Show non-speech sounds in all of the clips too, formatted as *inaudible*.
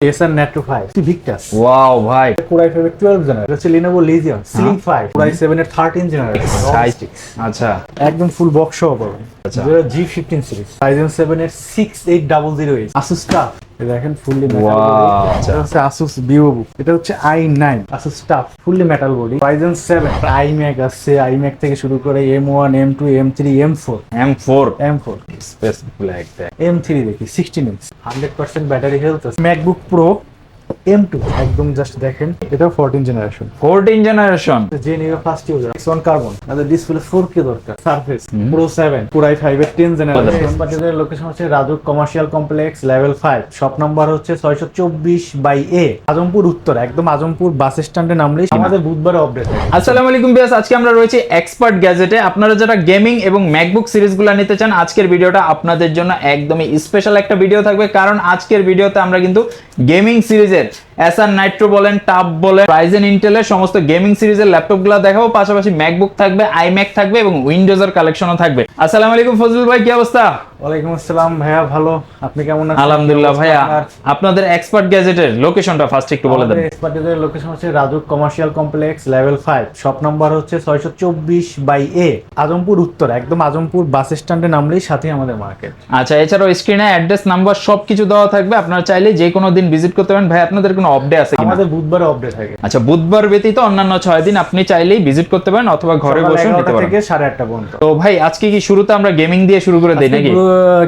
Acer Nitro five Victus wow ভাই। Core i five twelve generation হচ্ছে Lenovo Legion সিলিং five core i seven এর thirteen generation size আচ্ছা। একদম ফুল বক্স সহ পাবেন আচ্ছা। G fifteen series Ryzen seven এর সিক্স এইট ডাবল দেখেন ফুললি হচ্ছে আসুস ভিভো এটা হচ্ছে i nine Asus TUF fully metal body Ryzen seven iMac আসছে আই ম্যাক থেকে শুরু করে M one M two M three M four M four M four space black M three দেখি sixteen inch hundred percent battery health MacBook Pro M two একদম just দেখেন। এটাও fourteen generation fourteen generation যে নিবে first user X one carbon তাদের display 4K দরকার Surface pro 7 পুরাই 5 এর 10 জেনারেশন বাজারের লোকেশন হচ্ছে Rajuk commercial complex level 5 shop number হচ্ছে 624 বাই এ আজমপুর উত্তর একদম আজমপুর বাস স্ট্যান্ডে নামলেই আমাদের বুধবারে আপডেট আসসালামু আলাইকুম বিয়াস আজকে আমরা রয়েছে এক্সপার্ট গ্যাজেটে আপনারা যারা গেমিং এবং ম্যাকবুক সিরিজগুলো নিতে চান আজকের ভিডিওটা আপনাদের জন্য একদমই স্পেশাল একটা ভিডিও থাকবে। কারণ আজকের ভিডিওতে আমরা কিন্তু গেমিং সিরিজের এসআর নাইট্রো বলেন টাপ বলেন রাইজেন ইন্টেলের সমস্ত গেমিং সিরিজের ল্যাপটপগুলো দেখাবো। পাশাপাশি ম্যাকবুক থাকবে আইম্যাক থাকবে এবং উইন্ডোজের কালেকশনও থাকবে। আসসালামু আলাইকুম ফজলুল ভাই কি অবস্থা? ওয়ালাইকুম আসসালাম ভাইয়া ভালো। আপনি কেমন আছেন? আলহামদুলিল্লাহ ভাইয়া। আপনাদের এক্সপার্ট গ্যাজেটের লোকেশনটা ফার্স্ট একটু বলে দেন। আমাদের এক্সপার্টের লোকেশন হচ্ছে Rajuk commercial complex level 5 shop number হচ্ছে 624 বাই এ আজমপুর উত্তর একদম আজমপুর বাস স্ট্যান্ডে নামলেই সাথে আমাদের মার্কেট আচ্ছা এছাড়াও স্ক্রিনে অ্যাড্রেস নাম্বার সবকিছু দেওয়া থাকবে। আপনারা চাইলে যে কোনো দিন ভিজিট করতে পারেন। ভাই আপনাদের কোনো অফ ডে আছে আমাদের অফ ডে থাকে আচ্ছা বুধবার ব্যতীত অন্যান্য ছয় দিন আপনি চাইলেই ভিজিট করতে পারেন অথবা ঘরে বসে নিতে পারেন। থেকে সাড়ে আটটা পর্যন্ত। তো ভাই আজকে কি শুরুতে আমরা গেমিং দিয়ে শুরু করে দেই নাকি?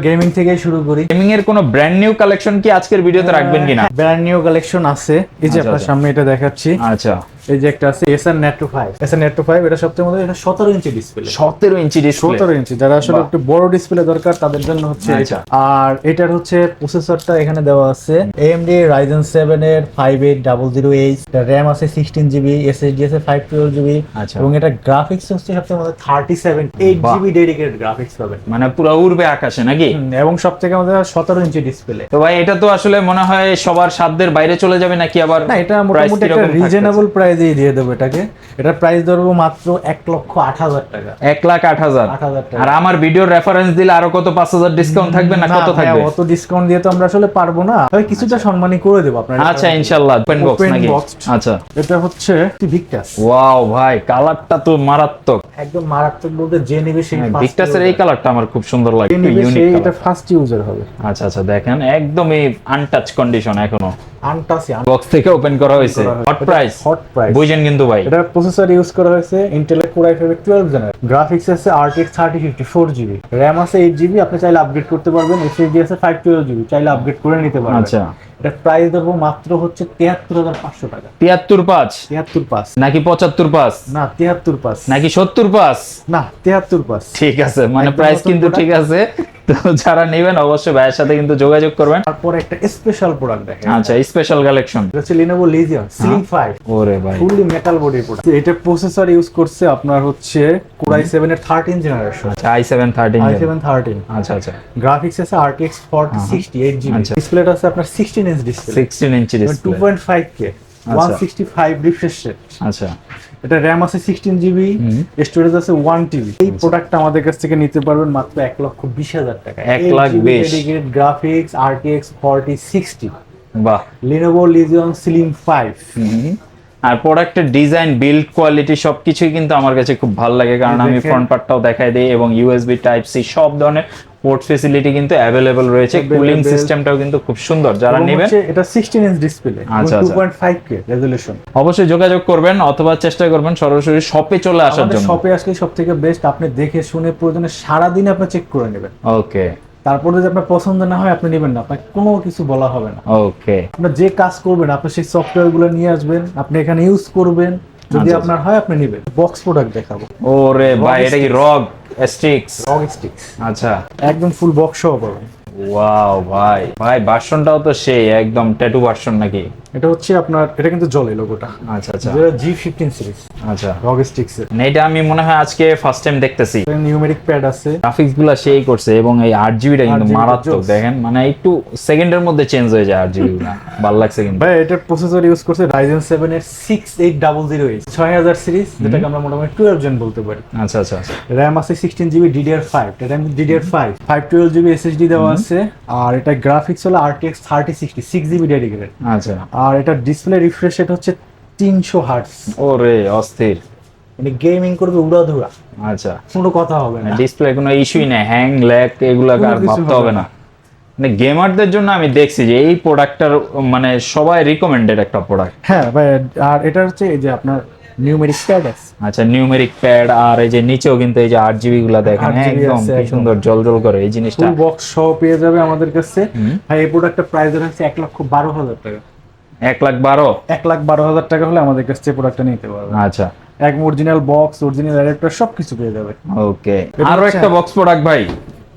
গেমিং থেকে শুরু করি। গেমিং এর কোনো ব্র্যান্ড নিউ কালেকশন কি আজকের ভিডিওতে রাখবেন কিনা? ব্র্যান্ড নিউ কালেকশন আছে। এই যে আচ্ছা, আপনার আচ্ছা। সামনে এটা দেখাচ্ছি। আচ্ছা। এই যে একটা আছে এসআর নেট্রো 5 এসআর নেট্রো 5 এটা সবচেয়ে মধ্যে এটা 17 ইঞ্চি ডিসপ্লে সতেরো ইঞ্চি ডিসপ্লে 17 ইঞ্চি যারা আসলে একটু বড় ডিসপ্লে দরকার তাদের জন্য হচ্ছে আচ্ছা। এটা। আর এটার হচ্ছে প্রসেসরটা এখানে দেওয়া আছে। AMD Ryzen 7 এর 58000H এটা RAM আছে 16 GB SSD আছে 512 GB আচ্ছা। এবং এটা গ্রাফিক্স হচ্ছে সবচেয়ে মধ্যে 37 8 বাহ। GB ডেডিকেটেড গ্রাফিক্স পাবেন। মানে পুরো উড়বে আকাশে নাকি? এবং সবথেকে আমাদের 17 ইঞ্চি ডিসপ্লে তো ভাই এটা তো আসলে মনে হয় সবার সাধ্যের বাইরে চলে যাবে নাকি আবার না এটা মোটামুটি একটা রিজনেবল প্রাইসেই দিয়ে দিয়ে দেবো এটাকে। এটার প্রাইস ধরবো মাত্র এক লক্ষ আট হাজার টাকা। এক লাখ আট হাজার। আর আমার ভিডিওর রেফারেন্স দিলে আরও কত? পাঁচ হাজার ডিসকাউন্ট থাকবে না কত থাকবে? হ্যাঁ, অত ডিসকাউন্ট দিয়ে তো আমরা আসলে পারব না। তবে কিছুটা সম্মানই করে দেবো আপনার। আচ্ছা ইনশাল্লাহ। ওপেন বক্স নাকি? আচ্ছা। এটা হচ্ছে ভিক্টাস ওয়াও ভাই কালারটা তো মারাত্মক। একদম মারাত্মক বলতে যে নেবে সেই ভিক্টাসের এই কালারটা আমার খুব সুন্দর লাগে ইউনিক এটা ফার্স্ট ইউজার হবে। আচ্ছা আচ্ছা দেখেন একদমই আনটাচ কন্ডিশন এখনও। আনটাসি বক্স থেকে ওপেন করা হয়েছে। হট প্রাইস হট প্রাইস বুঝেন কিন্তু ভাই। এটা প্রসেসর ইউজ করা হয়েছে Intel core i5 12 general graphics আছে RTX 3050 জিবি RAM আছে 8 আপনি চাইলে আপগ্রেড করতে পারবেন। SSD আছে 512 চাইলে আপগ্রেড করে নিতে পারবেন। আচ্ছা। এটা প্রাইস দেবো মাত্র হচ্ছে 73500 টাকা। তিয়াত্তর পাঁচ? 73 পাস নাকি পঁচাত্তর পাঁচ? না 73 পাস নাকি সত্তর পাঁচ? না 73 পাস ঠিক আছে মানে প্রাইস কিন্তু ঠিক আছে। তো যারা নেবেন অবশ্যই ভাইয়ের সাথে কিন্তু যোগাযোগ করবেন। তারপর একটা স্পেশাল প্রোডাক্ট দেখেন। আচ্ছা স্পেশাল কালেকশন এটা হচ্ছে Lenovo Legion Slim 5 ওরে ভাই। ফুললি মেটাল বডির প্রোডাক্ট এটা প্রসেসর ইউজ করছে আপনার হচ্ছে Core i7 এর 13 জেনারেশন আচ্ছা আই সেভেন থার্টিন i7 13 আচ্ছা আচ্ছা। গ্রাফিক্স আছে RTX 4060 8 জিবি আচ্ছা। ডিসপ্লেটা আছে আপনার 16 ইঞ্চ ডিসপ্লে সিক্সটিন ইঞ্চি ডিসপ্লে 2.5K 165 রিফ্রেশ রেট আচ্ছা। এটা র্যাম আছে সিক্সটিন জিবি স্টোরেজ আছে ওয়ান টিবি এই প্রোডাক্ট আমাদের কাছ থেকে নিতে পারবেন মাত্র এক লক্ষ বিশ হাজার টাকা এক lakh. Dedicated graphics RTX forty sixty বাহ। Lenovo Legion slim five. আর প্রোডাক্টের ডিজাইন বিল্ড কোয়ালিটি সবকিছুই কিন্তু আমার কাছে খুব ভালো লাগে। কারণ আমি। ফ্রন্ট পার্টটাও দেখাই দিই এবং ইউএসবি টাইপ সি সব ধরনের পোর্ট ফেসিলিটি কিন্তু অ্যাভেলেবল রয়েছে। কুলিং সিস্টেমটাও কিন্তু খুব সুন্দর। যারা নেবেন এটা সিক্সটিন ইঞ্চ ডিসপ্লে আচ্ছা, টু আচ্ছা। পয়েন্ট ফাইভ কে রেজলিউশন অবশ্যই যোগাযোগ করবেন অথবা চেষ্টা করবেন সরাসরি শপে চলে আসার জন্য। শপে আসলে সব থেকে বেস্ট আপনি দেখে শুনে প্রয়োজনে সারাদিন আপনি চেক করে নেবেন। ওকে তারপরে যদি আপনার পছন্দ না হয় আপনি নেবেন না। আপনাকে কোনো কিছু বলা হবে না। ওকে। আপনার যে কাজ করবেন আপনি সেই সফটওয়্যারগুলো নিয়ে আসবেন আপনি এখানে ইউজ করবেন যদি আচ্ছা, আপনার হয় আপনি নেবেন। বক্স প্রোডাক্ট দেখাবো। ওরে ভাই এটা কি রগ স্টিক্স রগ স্টিক্স আচ্ছা। একদম ফুল বক্স সহ পাবেন। ওয়াও ভাই। ভাই ভার্সনটাও তো সেই একদম ট্যাটু ভার্সন নাকি? এটা হচ্ছে আপনার এটা কিন্তু জলে লোগোটা আচ্ছা আচ্ছা। জি ফিফটিন সিরিজ আচ্ছা। রগস্টিক্স মানে এটা আমি মনে হয় আজকে ফার্স্ট টাইম দেখতেছি। নিউমেরিক প্যাড আছে। গ্রাফিক্সগুলা সেই করছে এবং এই আট জিবিটা কিন্তু মারাত্মক দেখেন মানে একটু সেকেন্ডের মধ্যে চেঞ্জ হয়ে যায় আট জিবি ভালো লাগছে কিন্তু। ভাই এটার প্রসেসর ইউজ করছে রাইজেন সেভেন এর six eight double zero eight ছয় হাজার সিরিজ যেটাকে আমরা মোটামুটি টুয়েলভ জেন বলতে পারি। আচ্ছা আচ্ছা আচ্ছা। র্যাম আছে সিক্সটিন জিবি ডিডিআর ফাইভ এটা DDR five five twelve GB SSD দেওয়া আছে আর এটা গ্রাফিক্স হলো RTX thirty sixty six GB dedicated আচ্ছা। আর এটা ডিসপ্লে রিফ্রেশ রেট হচ্ছে তিনশো হার্টস ওরে অস্থির। মানে গেমিং করবে উড়াধুরা। আচ্ছা। কোনো কথা হবে না। ডিসপ্লে কোনো ইস্যুই নেই। হ্যাং ল্যাগ এগুলো আর ভাবতে হবে না। মানে গেমারদের জন্য আমি দেখছি যে এই প্রোডাক্টটার মানে সবাই রিকমেন্ডেড একটা প্রোডাক্ট হ্যাঁ ভাই আর এটা হচ্ছে এই যে আপনার নিউমেরিক প্যাড আচ্ছা নিউমেরিক প্যাড আর এই যে নিচেও কিন্তু এই যে আট জিবি গুলা দেখেন। 8GB একদম কি সুন্দর জল জল করে এই জিনিসটা। বক্স সহ পেয়ে যাবে আমাদের কাছে। ভাই এই প্রোডাক্টটা প্রাইস হচ্ছে এক লক্ষ বারো হাজার টাকা। এক লাখ বারো? এক লাখ বারো হাজার টাকা হলে আমাদের কাছ থেকে প্রোডাক্টটা নিতে পারবে। আচ্ছা। এক অরিজিনাল বক্স অরিজিনাল অ্যাডাপ্টার সব কিছু পেয়ে যাবে। ওকে আরও একটা বক্স প্রোডাক্ট ভাই।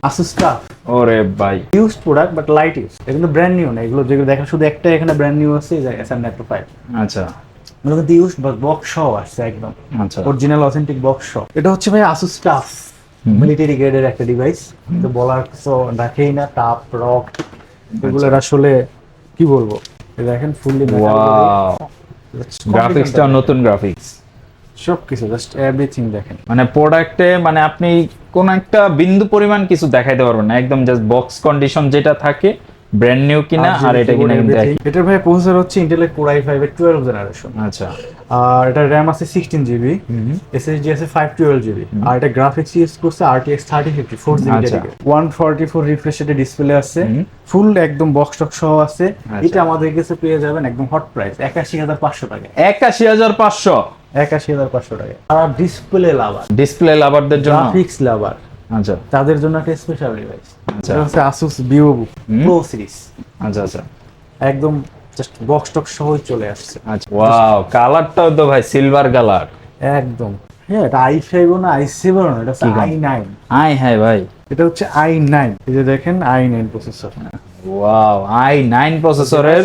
আসুস টাফ ওরে ভাই। Used product but light use কিন্তু ব্র্যান্ড নিউ না এগুলো যেগুলো দেখেন শুধু একটা এখানে ব্র্যান্ড নিউ আছে এসআর নেট্রো ফাইভ আচ্ছা। এগুলো কিন্তু ইউজড বক্স সহ আসছে একদম। আচ্ছা। অরিজিনাল অথেন্টিক বক্স সহ এটা হচ্ছে ভাই আসুস টাফ মিলিটারি গ্রেডের একটা ডিভাইস তো বলার কিছু রাখেই না টাপ রক এগুলোর আসলে কি বলব? দেখেন ফুললি ওয়াও গ্রাফিক্সটা নতুন গ্রাফিক্স সবকিছু জাস্ট এভরিথিং দেখেন। মানে প্রোডাক্টে মানে আপনি কোন একটা বিন্দু পরিমাণ কিছু দেখাইতে পারবেন না। একদম জাস্ট বক্স কন্ডিশন যেটা থাকে ব্র্যান্ড নিউ কিনা আর এটা কিনা কিন্তু এটা ভাই প্রসেসর হচ্ছে ইন্টেলের কোর i5 এর 12 জেনারেশন আচ্ছা। আর এটা র্যাম আছে 16 জিবি এসএসডি আছে 512 জিবি আর এটা গ্রাফিক্স ইউজ করছে RTX 3050 4 জিবি আচ্ছা। ডেডিকেটেড 144 রিফ্রেশ রেটের ডিসপ্লে আছে ফুল একদম বক্স টক সহ আছে। আচ্ছা। এটা আমাদের কাছে পেয়ে যাবেন একদম হট প্রাইস 81500 টাকা। একাশি হাজার পাঁচশো? 81500 টাকা। আর ডিসপ্লে লাভার ডিসপ্লে লাভারদের জন্য? গ্রাফিক্স লাভার আচ্ছা। তাদের জন্য একটা স্পেশাল ডিভাইস। এটা হচ্ছে Asus VivoBook হুম। সিরিজ আচ্ছা আচ্ছা। একদম জাস্ট বক্স টক সহই চলে আসছে। আচ্ছা ওয়াও কালারটাও তো ভাই সিলভার কালার একদম। হ্যাঁ এটা আই ফাইভ না আই সেভেন এটা হচ্ছে আই নাইন আই হ্যাঁ ভাই। এটা হচ্ছে আই নাইন এই যে দেখেন i nine processor wow i nine প্রসেসরের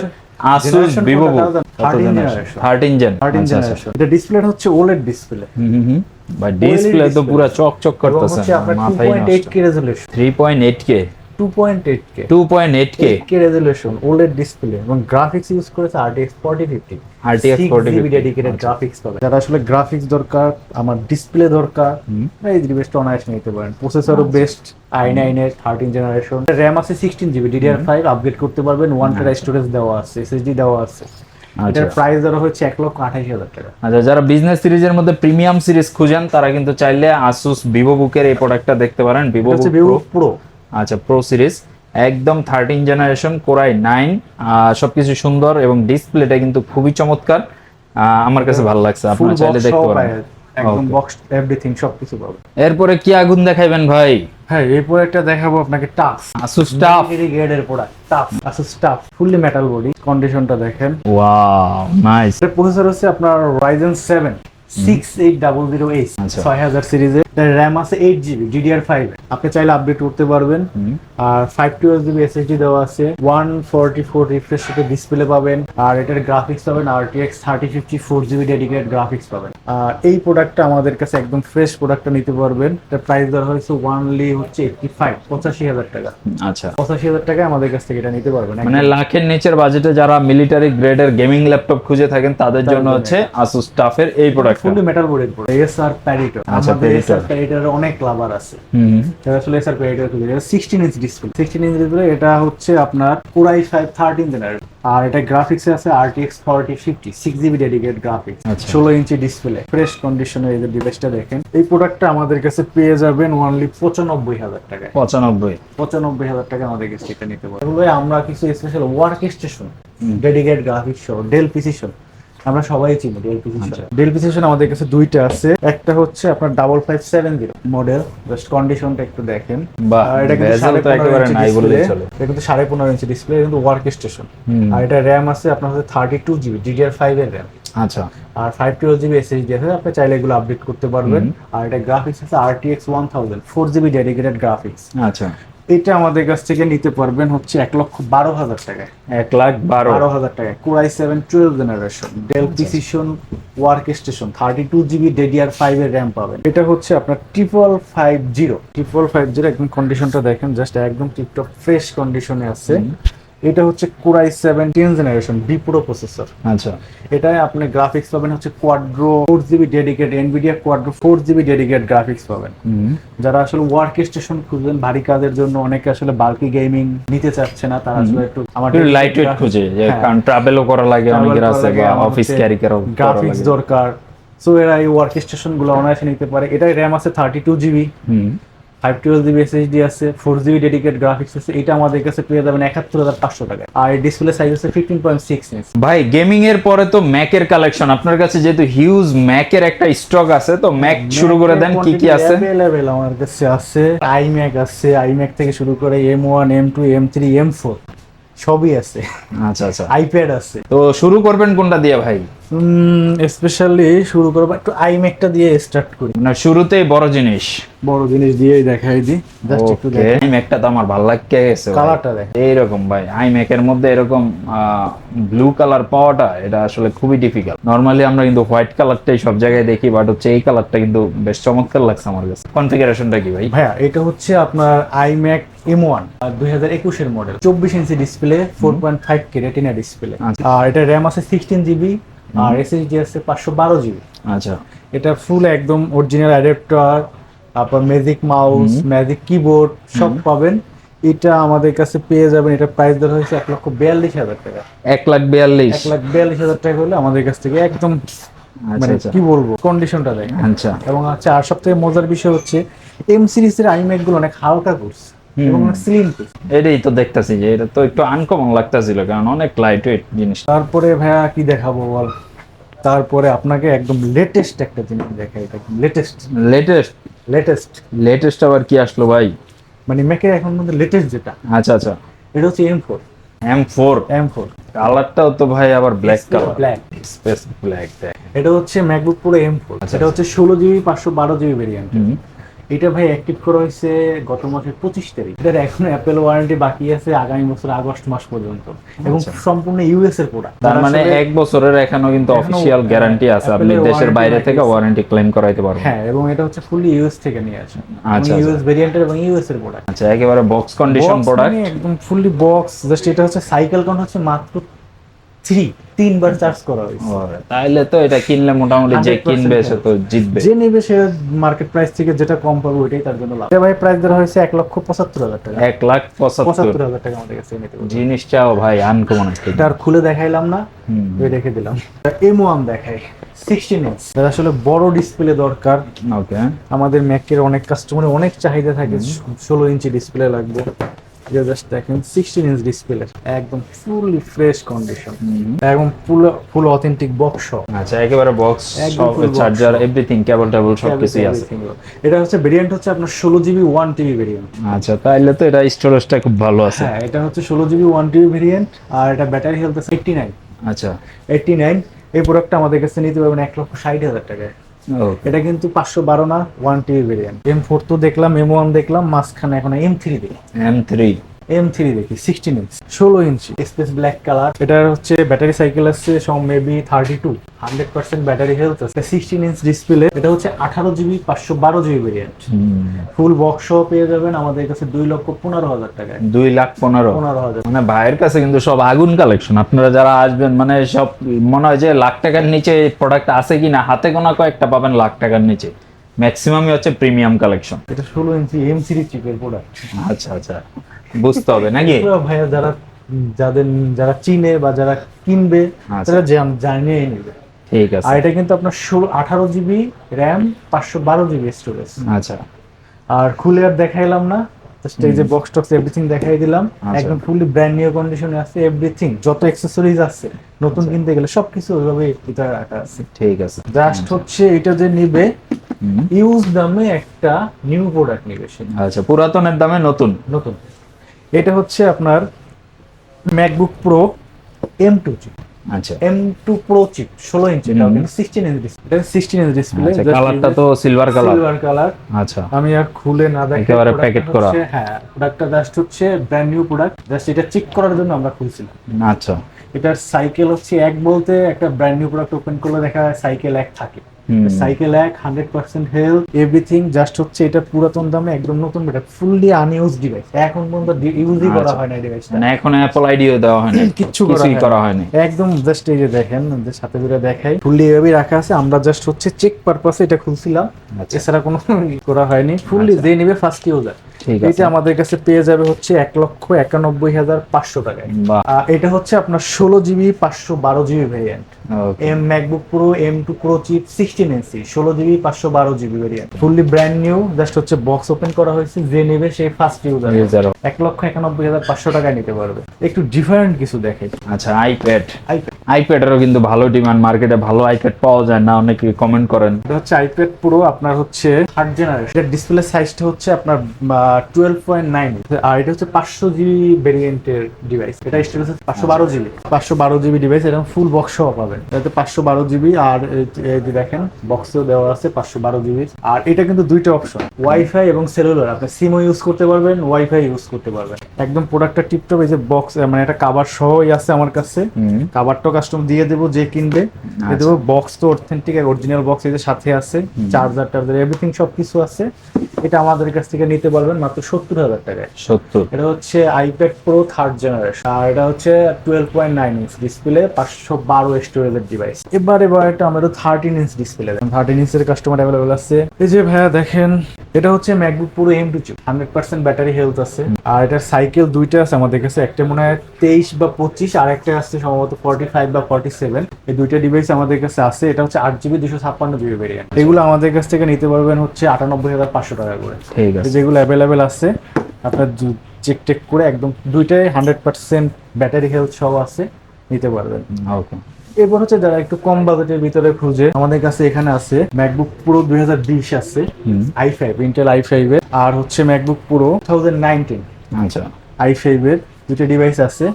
আসুস ভিভো কোনটা? 13 generation। Thirteen gen thirteen generation এটা ডিসপ্লে হচ্ছে ওলেড ডিসপ্লে ভাই ডিসপ্লে তো পুরো চক চক করতেছে। মাথায় point eight K resolution three point eight K two point eight K two point eight K K resolution OLED display এবং গ্রাফিক্স ইউজ করেছে RTX 4050 RTX 4050 ডেডিকেটেড গ্রাফিক্স পাবে। যারা আসলে গ্রাফিক্স দরকার আমার ডিসপ্লে দরকার এই ডিভাইসটা অনায়াসে নিতে পারেন। প্রসেসরও বেস্ট i9 এর 13 জেনারেশন র‍্যাম আছে 16 জিবি DDR5 আপগ্রেড করতে পারবেন 1 টেরা স্টোরেজ দেওয়া আছে SSD দেওয়া আছে। এটার প্রাইস ধরা হচ্ছে এক লক্ষ 28 হাজার টাকা। আচ্ছা যারা বিজনেস সিরিজের মধ্যে প্রিমিয়াম সিরিজ খুঁজেন তারা কিন্তু চাইলে আসুস ভিভো বুকের এই প্রোডাক্টটা দেখতে পারেন ভিভো বুক Vivo Pro আচ্ছা প্রো সিরিজ একদম thirteen generation Core i nine সবকিছু সুন্দর এবং ডিসপ্লেটা কিন্তু খুবই চমৎকার। আমার কাছে ভালো লাগছে আপনারা চাইলে দেখতে পারেন। একদম বক্স এভরিথিং সবকিছু পাবে। এরপরে কি আগুন দেখাইবেন ভাই? হ্যাঁ এরপরে একটা দেখাবো আপনাকে টাফ আসুস টাফ গ্রেডের product TUF Asus TUF fully metal body কন্ডিশনটা দেখেন। ওয়াও নাইস এর প্রসেসর হচ্ছে আপনার রাইজেন 7 6800H ছয় 6000 সিরিজের র্যাম আছে 8 জিবি DDR5 আপনি চাইলে আপডেট করতে পারবেন। আর 512 জিবি SSD দেওয়া আছে। 144 রিফ্রেশ রেটের ডিসপ্লে পাবেন। আর এটার গ্রাফিক্স পাবেন RTX 3050 4 জিবি ডেডিকেটেড গ্রাফিক্স পাবেন। আর এই প্রোডাক্টটা আমাদের কাছে একদম ফ্রেশ প্রোডাক্টটা নিতে পারবেন। এটার প্রাইস ধরা হয়েছে ওয়ানলি হচ্ছে 85 85000 টাকা। আচ্ছা। 85000 টাকায় আমাদের কাছ থেকে এটা নিতে পারবেন। মানে লাখের নিচের বাজেটে যারা মিলিটারি গ্রেডের গেমিং ল্যাপটপ খুঁজে থাকেন তাদের জন্য হচ্ছে আসুস টাফের এই প্রোডাক্ট ফুললি মেটাল বোর্ডের পড়ে এসআর প্যারিটো আচ্ছা, আমাদের এসআর অনেক লাভার আছে। আসলে এসআর প্যারিটো খুঁজে এটা 16 ইঞ্চ ডিসপ্লে 16 ইঞ্চ ডিসপ্লে এটা হচ্ছে আপনার পুরাই 5 13 জেনারেশন আর এটা গ্রাফিক্সে আছে RTX 4050 6 জিবি ডেডিকেটেড গ্রাফিক্স আচ্ছা। 16 ইঞ্চি ডিসপ্লে ফ্রেশ কন্ডিশনে এই যে ডিভাইসটা দেখেন এই প্রোডাক্টটা আমাদের কাছে পেয়ে যাবেন অনলি 95000 টাকায়। পঁচানব্বই। পঁচানব্বই হাজার টাকা আমাদের কাছে এটা নিতে পারব এগুলো আমরা কিছু special workstation dedicate graphics সহ ডেল প্রিসিশন আমরা সবাই চিনি ডেল। প্রিসিশন ডেল প্রিসিশন আমাদের কাছে দুইটা আছে। একটা হচ্ছে আপনার double five seven zero model just কন্ডিশনটা একটু দেখেন। আর এটা কিন্তু সাড়ে পনেরো ইঞ্চি ডিসপ্লে কিন্তু ওয়ার্ক স্টেশন। আর এটা র্যাম আছে আপনার হচ্ছে thirty two GB DDR five এর র্যাম আচ্ছা। আর ফাইভ টুয়েলভ জিবি এসএসডি আছে আপনি চাইলে এগুলো আপডেট করতে পারবেন। আর এটা গ্রাফিক্স আছে RTX one thousand four GB dedicated graphics আচ্ছা। এটা আমাদের কাছ থেকে নিতে পারবেন হচ্ছে এক লক্ষ বারো হাজার টাকায়। এক লাখ বারো। বারো হাজার টাকায়। Core i seven twelve generation Dell Precision workstation thirty two GB DDR five এর র্যাম পাবেন। এটা হচ্ছে আপনার triple five zero triple five zero একদম কন্ডিশনটা দেখেন জাস্ট একদম টিপটপ ফ্রেশ কন্ডিশনে আছে। এটা হচ্ছে Core i seven ten generation vPro processor আচ্ছা। এটায় আপনি গ্রাফিক্স পাবেন হচ্ছে Quadro four GB dedicate Nvidia Quadro four GB dedicate graphics পাবেন। যারা আসলে ওয়ার্ক স্টেশন খুঁজবেন ভারী কাজের জন্য অনেকে আসলে বাল্কি গেমিং নিতে চাচ্ছে না তারা আসলে একটু আমার লাইট ওয়েট খুঁজে হ্যাঁ। কারণ ট্রাভেলও করা লাগে অনেকের আছে অফিস ক্যারি করা গ্রাফিক্স দরকার। সো এরা এই ওয়ার্ক স্টেশনগুলো অনায়াসে নিতে পারে। এটাই র্যাম আছে thirty two GB hmm. Five twelve GB SSD আছে ফোর জিবি ডেডিকেট গ্রাফিক্স আছে এটা আমাদের কাছে পেয়ে যাবেন একাত্তর হাজার পাঁচশো টাকা আর ডিসপ্লে সাইজ আছে ফিফটিন পয়েন্ট সিক্স ইঞ্চ ভাই গেমিং এর পরে তো ম্যাকের কালেকশন আপনার কাছে যেহেতু হিউজ ম্যাকের একটা স্টক আছে তো ম্যাক শুরু করে দেন কি কি আছে? অ্যাভেলেবেল আমার কাছে আছে। আই ম্যাক আছে আই ম্যাক থেকে শুরু করে M one M two M three M four সবই আছে। আচ্ছা আচ্ছা। আইপ্যাড আছে। তো শুরু করবেন কোনটা দিয়ে ভাই? স্পেশালি শুরু করব একটু আইম্যাকটা দিয়ে স্টার্ট করি। না শুরুতেই বড় জিনিস। বড় জিনিস দিয়েই দেখাই দিই জাস্ট একটু আইম্যাকটা তো আমার ভালো লাগে গেছে। কালারটা দেখ। এইরকম ভাই আইম্যাকের মধ্যে এরকম ব্লু কালার পাওয়াটা এটা আসলে খুবই ডিফিকাল্ট নর্মালি আমরা কিন্তু হোয়াইট কালারটাই সব জায়গায় দেখি বাট হচ্ছে এই কালারটা কিন্তু বেশ চমৎকার লাগছে আমার কাছে। কনফিগারেশনটা কি ভাই? ভাইয়া এটা হচ্ছে আপনার আইম্যাক এম ওয়ান দুই হাজার একুশের মডেল চব্বিশ ইঞ্চি display four point five K Retina display. আর এটা র্যাম আছে সিক্সটিন জিবি আর এসএসডি আছে পাঁচশো বারো জিবি। আচ্ছা। এটা ফুল একদম অরিজিনাল অ্যাডাপ্টার তারপর ম্যাজিক মাউস ম্যাজিক কিবোর্ড সব পাবেন। এটা আমাদের কাছে পেয়ে যাবেন এটা প্রাইস দেওয়া হয়েছে এক লক্ষ বিয়াল্লিশ হাজার টাকা। এক লাখ বিয়াল্লিশ। এক লাখ বিয়াল্লিশ হাজার টাকা হলে আমাদের কাছ থেকে একদম আচ্ছা মানে আচ্ছা। কি বলব কন্ডিশনটা দেয় আচ্ছা। এবং আচ্ছা আর সব থেকে মজার বিষয় হচ্ছে এম সিরিজের আইম্যাকগুলো অনেক হালকা করছে এবং স্লিম করছে এটাই তো দেখতাছি যে এটা তো একটু আনকমন লাগতাছিল কারণ অনেক লাইট ওয়েট জিনিস। তারপরে ভাইয়া কি দেখাবো বল? তারপরে আপনাকে একদম লেটেস্ট একটা জিনিস দেখাই এটা লেটেস্ট লেটেস্ট লেটেস্ট লেটেস্ট আবার কি আসলো ভাই? মানে ম্যাকের এখন মধ্যে লেটেস্ট যেটা। আচ্ছা আচ্ছা। এটা হচ্ছে M four M four M four কালারটাও তো ভাই আবার black colour black space black এটা হচ্ছে ম্যাকবুক পুরো এম ফোর আচ্ছা, এটা হচ্ছে ষোলো জিবি পাঁচশো বারো জিবি ভেরিয়েন্ট। এটা ভাই অ্যাক্টিভ করা হয়েছে গত মাসের পঁচিশ তারিখ। এটার এখন অ্যাপেল ওয়ারেন্টি বাকি আছে আগামী বছর আগস্ট মাস পর্যন্ত। এবং আচ্ছা। সম্পূর্ণ ইউএস এর প্রোডাক্ট তার মানে এক বছরের এখনও কিন্তু অফিসিয়াল গ্যারান্টি আছে। আপনি দেশের বাইরে থেকে ওয়ারেন্টি ক্লেম করাইতে পারবেন। হ্যাঁ এবং এটা হচ্ছে ফুললি ইউএস থেকে নিয়ে আসে। আচ্ছা, ইউএস ভেরিয়েন্টের এবং ইউএস এর প্রোডাক্ট আচ্ছা একেবারে বক্স কন্ডিশন প্রোডাক্ট একদম ফুললি বক্স জাস্ট এটা হচ্ছে সাইকেল কাউন্ট হচ্ছে মাত্র থ্রি তিনবার চার্জ করা হয়েছে। তাইলে তো এটা কিনলে মোটামুটি যে 100% কিনবে সে তো জিতবে। যে নেবে সে মার্কেট প্রাইস থেকে যেটা কম পাবে ওইটাই তার জন্য লাভ। ভাই প্রাইস দেওয়া হয়েছে এক লক্ষ পঁচাত্তর হাজার টাকা। এক লাখ পঁচাত্তর। হাজার টাকা আমাদের কাছে জিনিসটাও ভাই আনকমন একটা এটা আর খুলে দেখাইলাম না। ওই রেখে দিলাম। এম ওয়ান দেখাই সিক্সটিন ইঞ্চ যারা আসলে বড় ডিসপ্লে দরকার। ওকে আমাদের ম্যাকের অনেক কাস্টমারের অনেক চাহিদা থাকে। ষোলো ইঞ্চি ডিসপ্লে লাগবে। এটা জাস্ট দেখেন সিক্সটিন ইঞ্চ ডিসপ্লে একদম ফুললি ফ্রেশ কন্ডিশন একদম ফুল ফুল অথেন্টিক বক্স আচ্ছা একেবারে box charger everything cable table সব কিছুই আছে। এটা হচ্ছে ভেরিয়েন্ট হচ্ছে আপনার ষোলো জিবি ওয়ান টিবি ভেরিয়েন্ট আচ্ছা তাইলে তো এটা স্টোরেজটা খুব ভালো আছে। হ্যাঁ এটা হচ্ছে ষোলো জিবি ওয়ান টিবি ভেরিয়েন্ট আর এটা ব্যাটারি হেলথ আছে এইটটি নাইন আচ্ছা। এইটটি নাইন এই প্রোডাক্টটা আমাদের কাছে নিতে পারবেন এক লক্ষ ষাট হাজার টাকায়। এটা কিন্তু পাঁচশো বারো না one TB variant M four তো দেখলাম এম ওয়ান দেখলাম মাঝখানে এখন এম থ্রি দেখি এম থ্রি এম থ্রি দেখি সিক্সটিন ইঞ্চ ষোলো ইঞ্চি স্পেস ব্ল্যাক কালার এটার হচ্ছে ব্যাটারি সাইকেল আছে সব maybe thirty two hundred percent battery health আছে। সিক্সটিন ইঞ্চ ডিসপ্লে এটা হচ্ছে আঠারো জিবি পাঁচশো বারো জিবি ভেরিয়েন্ট ফুল বক্স পেয়ে যাবেন আমাদের কাছে দুই লক্ষ পনেরো হাজার টাকায়। দুই লাখ পনেরো। পনেরো হাজার। মানে ভাইয়ের কাছে কিন্তু সব আগুন কালেকশন আপনারা যারা আসবেন মানে সব মনে হয় যে লাখ টাকার নিচে প্রোডাক্ট আছে কিনা হাতে গোনা কয়েকটা পাবেন লাখ টাকার নিচে। ম্যাক্সিমামই হচ্ছে প্রিমিয়াম কালেকশন এটা ষোলো ইঞ্চি এম থ্রি চিপের প্রোডাক্ট আচ্ছা আচ্ছা। বুঝতে হবে নাকি? ভাইয়া যারা যাদের যারা চিনে বা যারা কিনবে আচ্ছা। তারা জান- জানিয়ে নেবে। ঠিক আছে। আর এটা কিন্তু আপনার আঠারো জিবি র্যাম পাঁচশো বারো জিবি স্টোরেজ আচ্ছা। আর খুলে আর দেখাইলাম না জাস্ট এই যে বক্স টক্স এভরিথিং দেখাই দিলাম। আচ্ছা। একদম ফুললি ব্র্যান্ড নিউ কন্ডিশনে আছে এভরিথিং যত অ্যাক্সেসরিজ আছে নতুন আচ্ছা। কিনতে গেলে সবকিছু ওইভাবে ভিতরে রাখা আছে। ঠিক আছে। জাস্ট হচ্ছে এটা যে নিবে। ইউজ দামে একটা নিউ প্রোডাক্ট নিবে সে। আচ্ছা পুরাতনের দামে নতুন? নতুন। এটা হচ্ছে আপনার ম্যাকবুক প্রো এম টু জি আচ্ছা। এম টু প্রো চিপ ষোলো ইঞ্চি এটা sixteen inch display sixteen inch display কালারটা তো সিলভার কালার সিলভার কালার আচ্ছা। আমি আর খুলে না দেখে একেবারে product packet টা করা। হ্যাঁ প্রোডাক্টটা জাস্ট হচ্ছে ব্র্যান্ড নিউ প্রোডাক্ট জাস্ট এটা চেক করার জন্য আমরা খুলছিলাম। আচ্ছা। এটার সাইকেল হচ্ছে এক বলতে একটা ব্র্যান্ড নিউ প্রোডাক্ট ওপেন করলে দেখা যায় সাইকেল এক থাকে। সাইকেল এক hundred percent health everything just হচ্ছে এটা পুরাতন দামে একদম নতুন ফুললি আনইউজ ডিভাইস এখন পর্যন্ত ইউজই করা আচ্ছা। হয় না ডিভাইসটা না এখন অ্যাপল আইডিও দেওয়া হয়নি *coughs* কিচ্ছু করা কিছুই না। করা হয়নি। একদম জাস্ট এই যে দেখেন যে সাথে করে দেখাই। ফুললি এভাবেই রাখা আছে আমরা জাস্ট হচ্ছে চেক পারপাসে এটা খুলছিলাম। আচ্ছা। এছাড়া কোনো *laughs* করা হয়নি। ফুললি যে নিবে ফার্স্ট ইউজার এটা আমাদের কাছে পেয়ে যাবে হচ্ছে এক লক্ষ একানব্বই হাজার পাঁচশো টাকায়। এটা হচ্ছে আপনার ষোলো জিবি পাঁচশো বারো GB variant okay M MacBook Pro M two Pro chip sixteen ইঞ্চি ষোলো জিবি পাঁচশো বারো GB variant fully brand new just হচ্ছে বক্স ওপেন করা হয়েছে যে নেবে সেই ফার্স্ট ইউজার ইউজার এক লক্ষ একানব্বই হাজার পাঁচশো টাকায় নিতে পারবে। একটু ডিফারেন্ট কিছু দেখে আচ্ছা আইপ্যাড আইপ্যাড আইপ্যাডেরও কিন্তু ভালো ডিমান্ড মার্কেটে ভালো আইপ্যাড পাওয়া যায় না অনেকে কমেন্ট করেন। এটা হচ্ছে আইপ্যাড প্রো আপনার হচ্ছে থার্ড জেনারেশন ডিসপ্লে সাইজটা হচ্ছে আপনার টুয়েলভ পয়েন্ট নাইন আর এটা হচ্ছে পাঁচশো জিবি ভেরিয়েন্টের ডিভাইস এটা স্টোরেজ হচ্ছে পাঁচশো বারো জিবি পাঁচশো বারো জিবি ডিভাইস এরকম ফুল বক্স সহ পাবেন। এটাতে পাঁচশো বারো জিবি আর এই- যে দেখেন বক্সেও দেওয়া আছে পাঁচশো বারো জিবি আর এটা কিন্তু দুইটা অপশন ওয়াইফাই এবং সেলুলার আপনি সিমও ইউজ করতে পারবেন ওয়াইফাই ইউজ করতে পারবেন। একদম প্রোডাক্টটা টিপটপ এই যে বক্স মানে এটা কাভার সহই আছে আমার কাছে। হুম। কাভারটাও কাস্টম দিয়ে দেবো যে কিনবে দিয়ে দেবো বক্স তো অথেন্টিক অরিজিনাল বক্স যে সাথে আছে চার্জার টার্জার এভরিথিং সব কিছু আছে। এটা আমাদের কাছ থেকে নিতে পারবেন মাত্র সত্তর হাজার টাকায়। সত্তর। এটা হচ্ছে আইপ্যাড প্রো থার্ড জেনারেশন আর এটা হচ্ছে twelve point nine inch display পাঁচশো বারো স্টোরেজের ডিভাইস এবার এবার এটা আমাদের থার্টিন ইঞ্চ ডিসপ্লে থার্টিন ইঞ্চের কাস্টমার অ্যাভেলেবল আছে। এই যে ভাইয়া দেখেন এটা হচ্ছে MacBook Pro M two chip hundred percent battery health আছে। আর এটার সাইকেল দুইটা আছে আমাদের কাছে। একটা মনে হয় তেইশ বা পঁচিশ আর একটা আছে সম্ভবত ফর্টি ফাইভ বা ফর্টি সেভেন এই দুইটা ডিভাইস আমাদের কাছে আছে। এটা হচ্ছে আট জিবি দুশো ছাপ্পান্ন জিবি ভেরিয়েন্ট এগুলো আমাদের কাছ থেকে নিতে পারবেন হচ্ছে আটানব্বই হাজার পাঁচশো টাকা করে। ঠিক আছে। যেগুলো অ্যাভেলেবেল আছে আপনার চেক টেক করে একদম দুইটাই হান্ড্রেড পার্সেন্ট ব্যাটারি হেলথ সহ আছে নিতে পারবেন। ওকে এরপর হচ্ছে যারা একটু কম বাজেটের ভিতরে খুঁজে আমাদের কাছে এখানে আছে ম্যাকবুক পুরো দুই হাজার বিশ আছে i five Intel i five এর আর হচ্ছে ম্যাকবুক পুরো থাউজেন্ড নাইনটিন আচ্ছা। আই ফাইভ এর দুটো ডিভাইস আছে।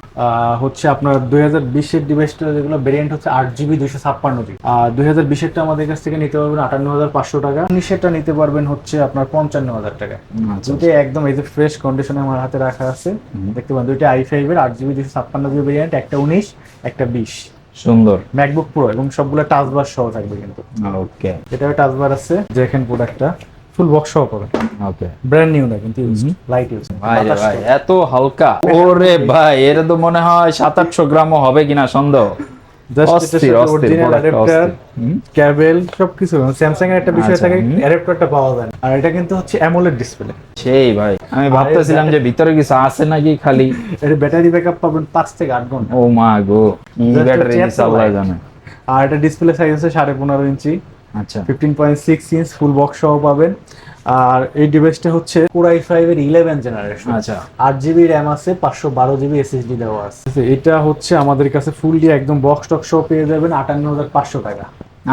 হচ্ছে আপনার দুই হাজার বিশের ডিভাইসটা যেগুলো ভেরিয়েন্ট হচ্ছে আট জিবি দুইশো ছাপ্পান্ন জিবি আর দুই হাজার বিশেরটা আমাদের কাছ থেকে নিতে পারবেন আটান্ন হাজার পাঁচশো টাকা। উনিশেরটা নিতে পারবেন হচ্ছে আপনার পঞ্চান্ন হাজার টাকা। আচ্ছা দুটোই একদম এই যে ফ্রেশ কন্ডিশনে আমার হাতে রাখা আছে। দেখতে পাবেন দুইটা আই ফাইভ এর আট জিবি দুশো ছাপ্পান্ন জিবি ভেরিয়েন্ট একটা উনিশ একটা বিশ। সুন্দর। ম্যাকবুক প্রো এবং সবগুলো টাচ বার সহ থাকবে কিন্তু। ওকে এটাও টাচ বার আছে দেখেন প্রোডাক্টটা ফুল বক্স সহ পাবেন ওকে ব্র্যান্ড নিউ না কিন্তু লাইট ইউজ ভাই ভাই এত হালকা। ওরে ভাই এটা তো মনে হয় সাত আটশো গ্রামও হবে কিনা সন্দেহ? ক্যাবেল সবকিছু। স্যামসাং এর একটা বিষয় আচ্ছা, থাকে অ্যাডাপ্টারটা পাওয়া যায় আর এটা কিন্তু হচ্ছে অ্যামোলেড ডিসপ্লে সেই ভাই আমি ভাবতেছিলাম যে ভিতরে কিছু আছে নাকি খালি? এর ব্যাটারি ব্যাকআপ পাবেন পাঁচ থেকে আট ঘণ্টা। ও মা গো ব্যাটারি। জানে আর এটা ডিসপ্লে সাইজ আছে সাড়ে পনেরো ইঞ্চি। আচ্ছা। Fifteen point six inch full box সহ পাবেন। আর এই ডিভাইসটা হচ্ছে কোরাই ফাইভ এর ইলেভেন জেনারেশন আচ্ছা। আট জিবি র্যাম আছে পাঁচশো বারো জিবি এসএসডি দেওয়া আছে। এটা হচ্ছে আমাদের কাছে ফুললি একদম বক্স টক সহ পেয়ে যাবেন আটান্ন হাজার পাঁচশো টাকা।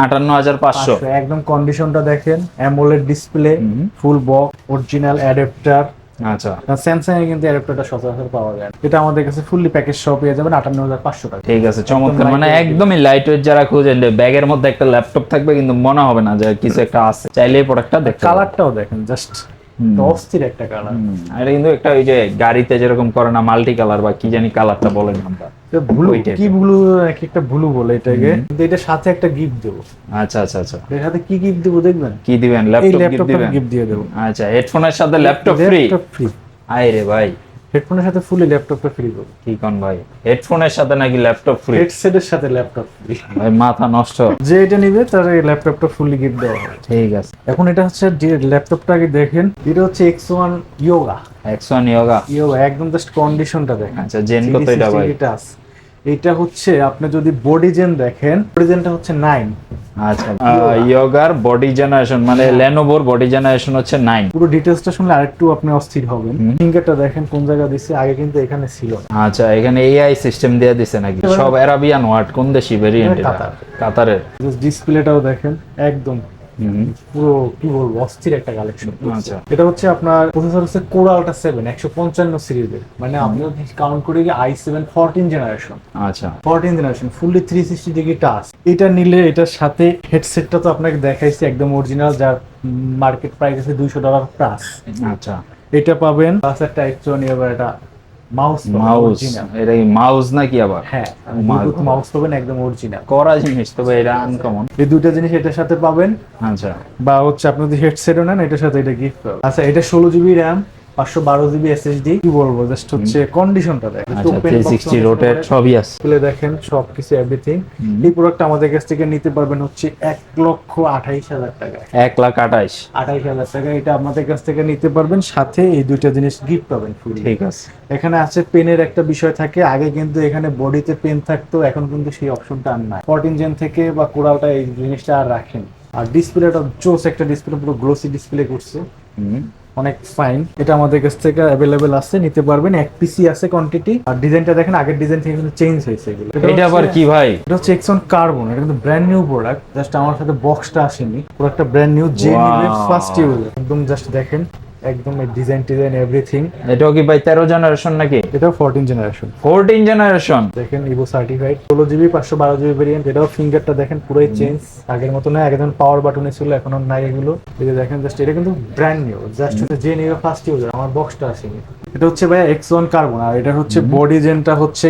আটান্ন হাজার পাঁচশো। একদম কন্ডিশনটা দেখেন AMOLED display. Full box original adapter আচ্ছা। স্যামসাং এ কিন্তু অ্যাডাপ্টারটা সচরাচর পাওয়া যায়। এটা আমাদের কাছে ফুললি প্যাকেজ সহ পেয়ে যাবেন আটান্ন হাজার পাঁচশো টাকা। ঠিক আছে চমৎকার। মানে একদমই লাইট ওয়েট যারা খুঁজেন ব্যাগের মধ্যে একটা ল্যাপটপ থাকবে কিন্তু মনে হবে না যে কিছু একটা আছে। চাইলে প্রোডাক্টটা দেখতে পারবেন। কালারটাও দেখেন জাস্ট। অস্থির একটা কালার এটা কিন্তু একটা ওই যে গাড়িতে যেরকম করে না মাল্টি কালার বা কি জানি কালারটা বলেন আমরা ব্লু কি ব্লু এক একটা ব্লু বলে এটাকে। কিন্তু এটা সাথে একটা গিফট দেবো। আচ্ছা আচ্ছা আচ্ছা। এর সাথে কি গিফট দেবো দেখবেন? কি দিবেন? ল্যাপটপ গিফট দিবেন? গিফট দিয়ে দেবো। আচ্ছা হেডফোনের সাথে ল্যাপটপ ফ্রি ল্যাপটপ ফ্রি রে ভাই। হেডফোনের সাথে ফুলি ল্যাপটপটা ফ্রি দেবো কি কোন ভাই? হেডফোনের সাথে নাকি ল্যাপটপ ফ্রি হেডসেটের সাথে ল্যাপটপ ফ্রি ভাই মাথা নষ্ট। যে এটা নিবে তার এই ল্যাপটপটা ফুলি গিফট দেওয়া হবে। ঠিক আছে। এখন এটা হচ্ছে যে ল্যাপটপটা আগে দেখেন এটা হচ্ছে এক্স ওয়ান ইয়োগা একশো ইয়োগা ইয়োগা একদম জাস্ট কন্ডিশনটা দেখেন। আচ্ছা জেন কত এটা ভাই? এটা হচ্ছে আপনি যদি বডি জেন দেখেন বডি জেনটা হচ্ছে নাইন আচ্ছা। ইয়োগার বডি জেনারেশন মানে লেনোভোর বডি জেনারেশন হচ্ছে নাইন পুরো ডিটেলসটা শুনলে আরেকটু আপনি অস্থির হবেন। ফিঙ্গারটা দেখেন কোন জায়গা দিছে আগে কিন্তু এখানে ছিল। আচ্ছা এখানে এআই সিস্টেম দিয়ে দিছে নাকি? সব অ্যারাবিয়ান ওয়ার্ড কোন দেশি ভেরিয়েন্ট এটা? কাতার। কাতারের ডিসপ্লেটাও দেখেন একদম পুরো কি বলব অস্থির একটা কালেকশন আচ্ছা। এটা হচ্ছে আপনার প্রসেসর হচ্ছে কোরালটা সেভেন একশো পঞ্চান্ন সিরিজের মানে আপনি কাউন্ট করে গিয়ে আই সেভেন ফোরটিন জেনারেশন আচ্ছা। Fourteen generation fully three sixty degree touch এটা নিলে এটার সাথে হেডসেটটা তো আপনাকে দেখাইছি একদম অরিজিনাল যার মার্কেট প্রাইস আছে দুইশো ডলার প্লাস আচ্ছা। এটা পাবেন প্লাস একটা একশো নিয়ে আবার একটা মাউস মাউস এটা কি মাউস নাকি আবার? হ্যাঁ ব্লুটুথ মাউস পাবেন একদম অরিজিনাল করা জিনিস তবে এটা আনকমন এই দুটো জিনিস এটার সাথে পাবেন। আচ্ছা। বা হচ্ছে আপনি যদি হেডসেটও নেন এটার সাথে এটা গিফট পাবেন। আচ্ছা এটা ষোলো জিবি র্যাম পাঁচশো বারো জিবি এসএসডি কি বলব? জাস্ট হচ্ছে কন্ডিশনটা দেখ। আচ্ছা সিক্সটি সবই আছে। খুলে দেখেন সবকিছু এভরিথিং এই প্রোডাক্ট আমাদের কাছ থেকে নিতে পারবেন হচ্ছে এক লক্ষ আঠাইশ হাজার টাকায় এক লাখ আঠাইশ। আঠাইশ হাজার টাকা এটা আমাদের কাছ থেকে নিতে পারবেন। সাথে এই দুইটা জিনিস গিফট পাবেন ঠিক আছে। এখানে আছে পেনের একটা বিষয় থাকে। আগে কিন্তু এখানে বডিতে পেন থাকতো এখন কিন্তু সেই অপশনটা আর নাই। ফোরটিন জেন থেকে বা কোরালটা এই জিনিসটা আর রাখেন। আর ডিসপ্লেটা জোস একটা ডিসপ্লে পুরো গ্লোসি ডিসপ্লে করছে। অনেক ফাইন এটা আমাদের কাছ থেকে অ্যাভেলেবেল আছে নিতে পারবেন। এক পিসি আছে কোয়ান্টিটি আর ডিজাইনটা দেখেন আগের ডিজাইন থেকে কিন্তু চেঞ্জ হয়েছে এগুলো। এটা আবার কি ভাই? এটা হচ্ছে এক্সন কার্বন এটা কিন্তু ব্র্যান্ড নিউ প্রোডাক্ট জাস্ট আমার সাথে বক্সটা আসেনি। প্রোডাক্টটা ব্র্যান্ড নিউ যে নিবে ফার্স্ট ইউজ একদম জাস্ট দেখেন। একদম ডিজাইন টিজাইন এভরিথিং এটাও কি ভাই তেরো জেনারেশন নাকি? এটাও ফোরটিন জেনারেশন ফোরটিন জেনারেশন দেখেন ইভো সার্টিফাইড ষোলো জিবি পাঁচশো বারো জিবি ভেরিয়েন্ট এটাও ফিঙ্গারটা দেখেন পুরোই চেঞ্জ আগের মতো না যেমন পাওয়ার বাটনে ছিল এখন আর নাই এগুলো। এই যে দেখেন জাস্ট এটা কিন্তু ব্র্যান্ড নিউ জাস্ট হচ্ছে যে নিউ ফার্স্ট ইউজার আমার বক্সটা আসেনি। এটা হচ্ছে ভাই এক্স ওয়ান কার্বন আর এটা হচ্ছে বডি জেনটা হচ্ছে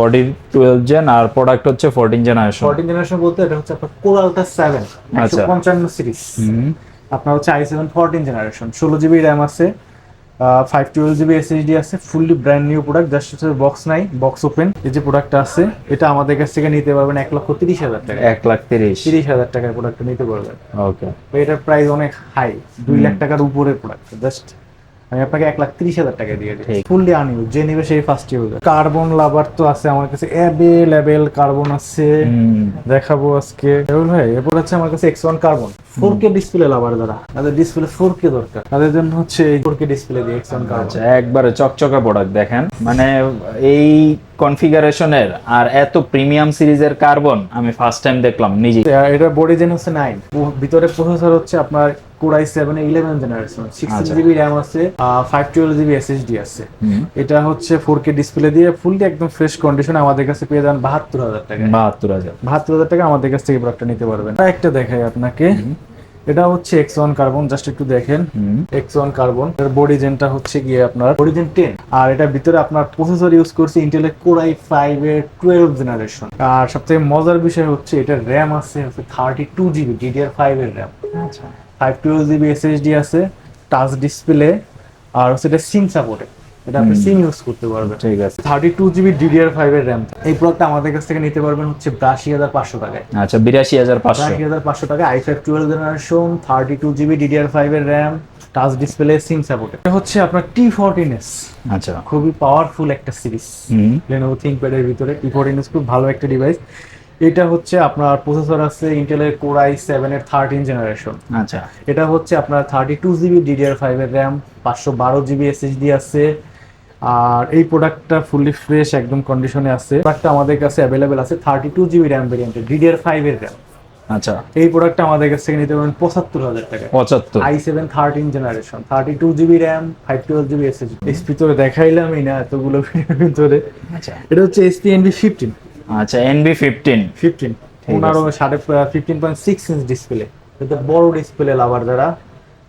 বডির টুয়েলভ জেন আর প্রোডাক্ট হচ্ছে ফোরটিন জেনারেশন ফোরটিন জেনারেশন বলতে এটা হচ্ছে আপনার কোরালটা সেভেন আচ্ছা। পঞ্চান্ন সিরিজ আপনার হচ্ছে আই সেভেন ফোরটিন জেনারেশন ষোলো জিবি র্যাম আছে ফাইভ টুয়েলভ জিবি এসএসডি আছে fully brand new product just হচ্ছে বক্স নাই বক্স ওপেন এই যে প্রোডাক্টটা আছে এটা আমাদের কাছ থেকে নিতে পারবেন এক লক্ষ তিরিশ হাজার টাকা। এক লাখ তিরিশ। তিরিশ হাজার টাকার প্রোডাক্টটা নিতে পারবেন। ওকে এটার প্রাইস অনেক হাই দুই লাখ টাকার উপরে প্রোডাক্ট জাস্ট আমি আপনাকে এক লাখ তিরিশ হাজার টাকা দিয়ে দিই ফুললি আনিউ যে নিবে সেই ফার্স্ট ইউজার কার্বন লাভার তো আছে আমার কাছে অ্যাভেলেবেল কার্বন আছে। দেখাবো আজকে। এগুলো ভাই এরপর হচ্ছে আমার কাছে X one Carbon four K display lover যারা তাদের ডিসপ্লে ফোর কে দরকার। তাদের জন্য হচ্ছে এই ফোর কে ডিসপ্লে দিয়ে এক্স ওয়ান কার্বন একবারে চকচকা প্রোডাক্ট দেখেন। মানে এই কনফিগারেশনের আর এত প্রিমিয়াম সিরিজের কার্বন আমি ফার্স্ট টাইম দেখলাম নিজে এটা বডি জেন হচ্ছে নাইন ভিতরে প্রসেসর হচ্ছে আপনার Core i seven eleven generation sixteen. GB RAM আছে ফাইভ টুয়েলভ জিবি এসএসডি আছে। এটা হচ্ছে ফোর কে ডিসপ্লে দিয়ে ফুললি একদম ফ্রেশ কন্ডিশন আমাদের কাছে পেয়ে যান বাহাত্তর হাজার টাকা বাহাত্তর হাজার। বাহাত্তর হাজার টাকা আমাদের কাছ থেকে প্রোডাক্টটা নিতে পারবেন। একটা দেখাই আপনাকে। এটা হচ্ছে এক্স ওয়ান কার্বন জাস্ট একটু দেখেন। এক্স ওয়ান কার্বন এর বডি জেনটা হচ্ছে গিয়ে আপনার বডি জেন টেন আর এটার ভিতরে আপনার প্রসেসর ইউজ করছে ইন্টেলের কোরাই ফাইভ এর টুয়েলভ জেনারেশন আর সবথেকে মজার বিষয় হচ্ছে এটার র্যাম আছে হচ্ছে thirty two GB DDR five এর র্যাম আচ্ছা। ফাইভ টুয়েলভ জিবি এসএসডি আছে টাচ ডিসপ্লে আর হচ্ছে এটা সিম সাপোর্টে এটা আপনি সিম ইউজ করতে পারবেন। ঠিক আছে। Thirty two GB DDR five এর র্যাম এই প্রোডাক্টটা আমাদের কাছ থেকে নিতে পারবেন হচ্ছে বিরাশি হাজার পাঁচশো টাকায়। আচ্ছা বিরাশি হাজার পাঁচশো। বিরাশি হাজার পাঁচশো টাকা i five twelve generation thirty two GB DDR five এর RAM touch display SIM support এটা হচ্ছে আপনার টি ফোরটিন এস আচ্ছা। খুবই পাওয়ারফুল একটা সিরিজ লেনোভো থিঙ্কপ্যাডের ভিতরে টি ফোরটিন এস খুব ভালো একটা ডিভাইস এটা হচ্ছে আপনার প্রসেসর আছে ইন্টেলের কোরাই সেভেন এর থার্টিন জেনারেশন আচ্ছা। এটা হচ্ছে আপনার thirty two GB DDR five এর র্যাম পাঁচশো বারো জিবি এসএসডি আছে। আর এই প্রোডাক্টটা ফুললি ফ্রেশ একদম কন্ডিশনে আছে। প্রোডাক্টটা আমাদের কাছে অ্যাভেলেবেল আছে থার্টি টু জিবি র্যাম ভেরিয়েন্টের ডিডিআর ফাইভ এর র্যাম আচ্ছা। এই প্রোডাক্টটা আমাদের কাছ থেকে নিতে পারবেন পঁচাত্তর হাজার টাকা। পঁচাত্তর। I seven thirteen generation thirty two GB RAM five twelve GB SSD S ভিতরে দেখাইলামই না এতগুলো ভিতরে। আচ্ছা। এটা হচ্ছে এসপি এনবি ফিফটিন আচ্ছা এনবি ফিফটিন ফিফটিন পনেরো সাড়ে fifteen point six inch display এটা বড় ডিসপ্লে লাভার যারা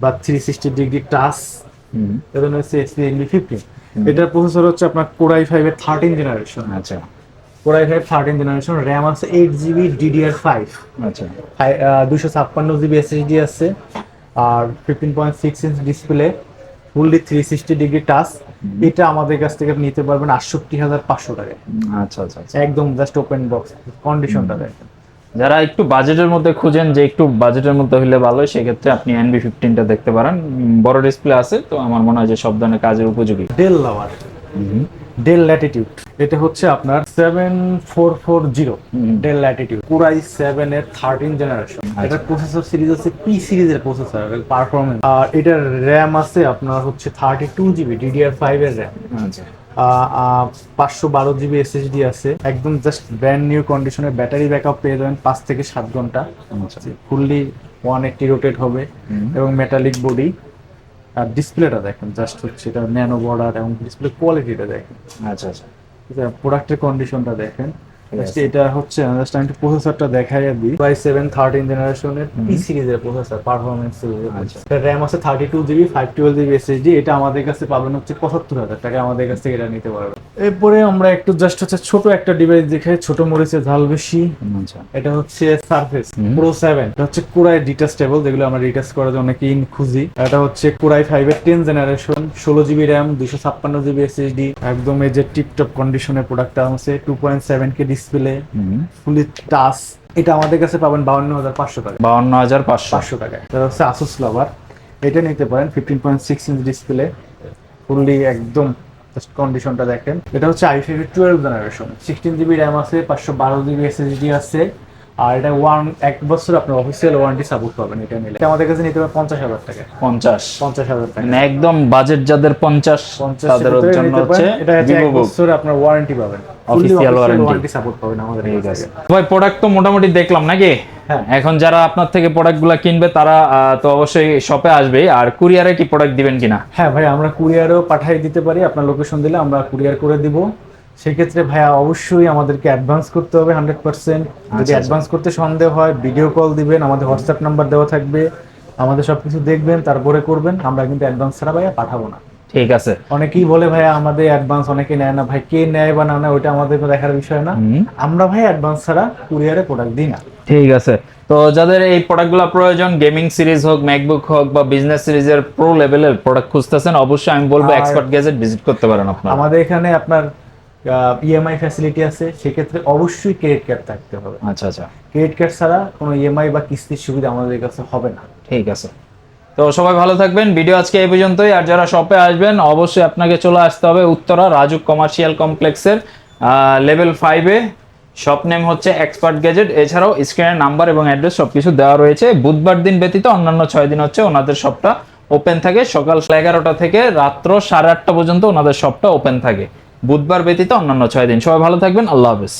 বা থ্রি সিক্সটি ডিগ্রি টাচ এটা হচ্ছে এসপি এনবি ফিফটিন এটার প্রসেসর হচ্ছে আপনার কোরাই ফাইভ এর থার্টিন জেনারেশন আচ্ছা। Core i five thirteen generation RAM আছে এইট জিবি ডিডিআর ফাইভ আচ্ছা। দুশো ছাপ্পান্ন জিবি এসএসডি আছে আর fifteen point six inch display fully three sixty degree touch এটা আমাদের কাছ থেকে আপনি নিতে পারবেন আটষট্টি হাজার পাঁচশো টাকায়। আচ্ছা আচ্ছা আচ্ছা। একদম জাস্ট ওপেন বক্স কন্ডিশনটা দেখেন। যারা একটু বাজেটের মধ্যে খুঁজেন যে একটু বাজেটের মধ্যে হলে ভালো সেক্ষেত্রে আপনি এনবি ফিফটিনটা দেখতে পারেন। বড় ডিসপ্লে আছে তো আমার মনে হয় যে সব ধরনের কাজের উপযোগী। ডেল লাভার ডেল ল্যাটিটিউড এটা হচ্ছে আপনার seven four four zero. Dell Latitude পুরাই সেভেন এর থার্টিন জেনারেশন এটার প্রসেসর সিরিজ আছে পি সিরিজের প্রসেসর পারফরমেন্স আর এটার র্যাম আছে আপনার হচ্ছে thirty two GB DDR five এর র্যাম আচ্ছা। পাঁচশো বারো জিবি এসএসডি আছে। একদম জাস্ট ব্র্যান্ড নিউ কন্ডিশনের ব্যাটারি ব্যাকআপ পেয়ে যাবেন পাঁচ থেকে সাত ঘণ্টা। আচ্ছা। ফুললি ওয়ান এইটটি রোটেট হবে এবং মেটালিক বডি আর ডিসপ্লেটা দেখেন জাস্ট হচ্ছে এটা ন্যানো বর্ডার এবং ডিসপ্লে কোয়ালিটিটা দেখেন। আচ্ছা আচ্ছা। প্রোডাক্টের কন্ডিশনটা দেখেন। এটা হচ্ছে জাস্ট আমি প্রসেসরটা দেখাই দিই। বাই সেভেন থার্টিন জেনারেশনের পি সিরিজের প্রসেসর পারফরমেন্স আচ্ছা। র্যাম আছে thirty two GB five twelve GB SSD এটা আমাদের কাছে পাবেন হচ্ছে পঁচাত্তর হাজার টাকা আমাদের কাছ থেকে এটা নিতে পারবেন। এরপরে আমরা একটু জাস্ট হচ্ছে ছোট একটা ডিভাইস দেখাই ছোট মরিচের ঝাল বেশি। আচ্ছা। এটা হচ্ছে সারফেস। প্রো সেভেন এটা হচ্ছে কুরাই ডিটাচেবল যেগুলো আমরা ডিটাচ করার জন্য অনেকে ইন খুঁজি। এটা হচ্ছে কুরাই ফাইভ এর টেন জেনারেশন ষোলো জিবি র্যাম দুশো ছাপ্পান্ন জিবি এসএসডি একদম এই যে টিপটপ কন্ডিশনের প্রোডাক্টটা আছে two point seven K display fully touch এটা আমাদের কাছে পাবেন বাউন্ন হাজার পাঁচশো টাকা। বাউন্ন হাজার পাঁচশো। পাঁচশো টাকায়। এটা হচ্ছে আসুস লাভার এটা নিতে পারেন fifteen point six inch display fully একদম জাস্ট কন্ডিশনটা দেখেন। এটা হচ্ছে i five twelve generation sixteen GB RAM আছে পাঁচশো বারো জিবি এসএসডি আছে। আর এটা ওয়ান এক বছর আপনার অফিসিয়াল ওয়ারেন্টি সাপোর্ট পাবেন এটা নিলে। আমাদের কাছে নিতে পারেন পঞ্চাশ হাজার টাকা। পঞ্চাশ। পঞ্চাশ হাজার টাকা। মানে একদম বাজেট যাদের পঞ্চাশ তাদের জন্য হচ্ছে এটা এক বছর আপনার ওয়ারেন্টি পাবেন। Warranty। ওয়ারেন্টি সাপোর্ট পাবেন আমাদের ঠিক কাছ ভাই প্রোডাক্ট তো মোটামুটি দেখলাম নাকি? হ্যাঁ। এখন যারা আপনার থেকে প্রোডাক্টগুলো কিনবে তারা তো অবশ্যই শপে আসবে। আর কুরিয়ারে কি প্রোডাক্ট দিবেন কিনা? হ্যাঁ ভাই আমরা কুরিয়ারও পাঠিয়ে দিতে পারি। আপনার লোকেশন দিলে আমরা কুরিয়ার করে দিব। সেক্ষেত্রে ভাইয়া অবশ্যই আমাদেরকে অ্যাডভান্স করতে হবে হান্ড্রেড পার্সেন্ট যদি আচ্ছা। অ্যাডভান্স করতে সন্দেহ হয় ভিডিও কল দিবেন আমাদের হোয়াটসঅ্যাপ নাম্বার দেওয়া থাকবে। আমাদের সবকিছু দেখবেন তারপরে করবেন। আমরা কিন্তু অ্যাডভান্স ছাড়া ভাইয়া পাঠাবো না। ঠিক আছে। অনেকেই বলে ভাইয়া আমাদের অ্যাডভান্স অনেকে নেয় না। ভাই কে নেয় বা না নেয় ওইটা আমাদের দেখার বিষয় না। আমরা ভাই অ্যাডভান্স ছাড়া কুরিয়ারে প্রোডাক্ট দিই না। ঠিক আছে। তো যাদের এই প্রোডাক্টগুলো প্রয়োজন গেমিং সিরিজ হোক ম্যাকবুক হোক বা বিজনেস সিরিজের প্রো লেভেলের প্রোডাক্ট খুঁজতেছেন অবশ্যই আমি বলব এক্সপার্ট গ্যাজেট ভিজিট করতে পারেন আপনারা। আমাদের এখানে আপনার ইএমআই ফ্যাসিলিটি আছে সেক্ষেত্রে অবশ্যই ক্রেডিট কার্ড থাকতে হবে। আচ্ছা আচ্ছা। ক্রেডিট কার্ড ছাড়া কোনো ইএমআই বা কিস্তির সুবিধা আমাদের কাছে হবে না। ঠিক আছে। তো সবাই ভালো থাকবেন। ভিডিও আজকে এই পর্যন্তই। আর যারা শপে আসবেন অবশ্যই আপনাকে চলে আসতে হবে উত্তরা রাজুক কমার্শিয়াল কমপ্লেক্সের লেভেল ফাইভে শপ নেম হচ্ছে এক্সপার্ট গ্যাজেট এছাড়াও স্ক্রিনের নাম্বার এবং অ্যাড্রেস সব কিছু দেওয়া রয়েছে। বুধবার দিন ব্যতীত অন্যান্য ছয় দিন হচ্ছে ওনাদের শপটা ওপেন থাকে। সকাল এগারোটা থেকে রাত্র সাড়ে আটটা পর্যন্ত ওনাদের শপটা ওপেন থাকে। বুধবার ব্যতীত অন্যান্য ছয় দিন। সবাই ভালো থাকবেন। আল্লাহ হাফেজ।